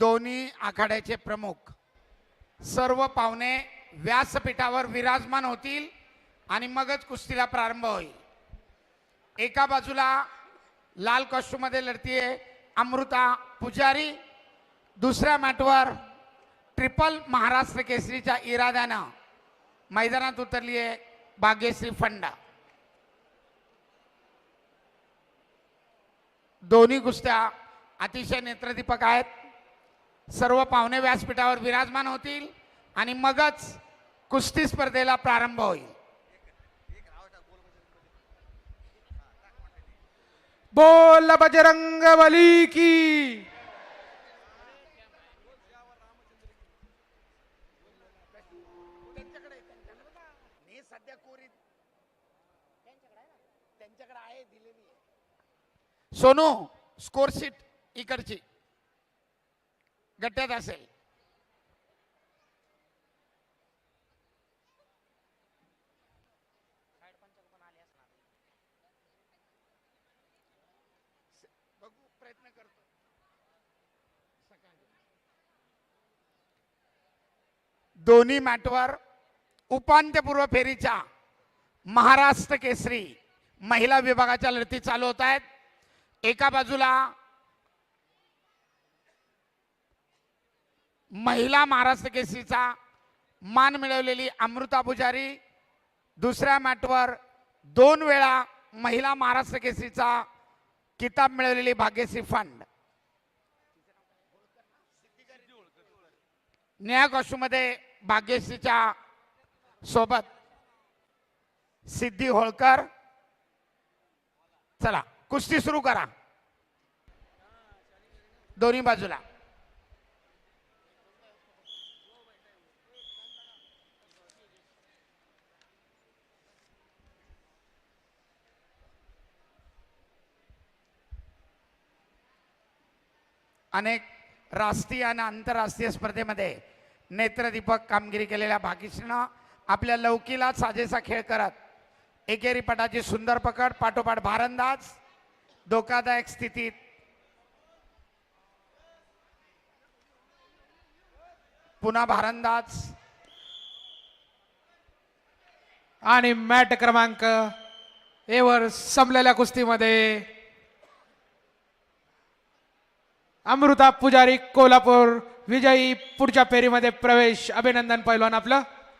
दोन्ही आखाड्याचे प्रमुख. सर्व पाहुणे व्यासपीठावर विराजमान होतील आणि मगच कुस्तीला प्रारंभ होईल. एका बाजूला लाल कॉस्ट्यूममध्ये लढतीये अमृता पुजारी दुसऱ्या मॅटवर ट्रिपल महाराष्ट्र केसरीच्या इराद्यानं मैदानात उतरली आहे भाग्यश्री फंडा. दोन्ही कुस्त्या अतिशय नेत्रदीपक आहेत. सर्व पाहुणे व्यासपीठावर विराजमान होतील आणि मगच कुस्ती स्पर्धेला प्रारंभ होईल. बोल बजरंग बली की सोनू स्कोर शीट इकडची. गट्ट्यात असेल. बघू प्रयत्न करतो. दोन्ही मॅटवर उपांत्यपूर्व फेरीच्या महाराष्ट्र केसरी महिला विभागाच्या लढती चालू होत आहेत. एका बाजूला महिला महाराष्ट्र केसरीचा मान मिळवलेली अमृता पुजारी. दुसऱ्या मॅटवर दोन वेळा महिला महाराष्ट्र केसरीचा किताब मिळवलेली भाग्यश्री फंड. निळ्या कॉस्ट्यूममध्ये भाग्यश्रीच्या सोबत सिद्धी होळकर. चला कुस्ती सुरू करा. दोन्ही बाजूला. अनेक राष्ट्रीय आणि आंतरराष्ट्रीय स्पर्धेमध्ये नेत्रदीपक कामगिरी केलेल्या भाग्यश्रीनं आपल्या लौकीला साजेसा खेळ करत एकेरी पटाची सुंदर पकड पाठोपाठ भारंदाज धोकादायक स्थितीत पुन्हा भारंदाज. आणि मॅट क्रमांक एवर संपलेल्या कुस्तीमध्ये अमृता पुजारी कोल्हापूर विजयी पुढच्या फेरीमध्ये प्रवेश अभिनंदन पैलवान आपलं.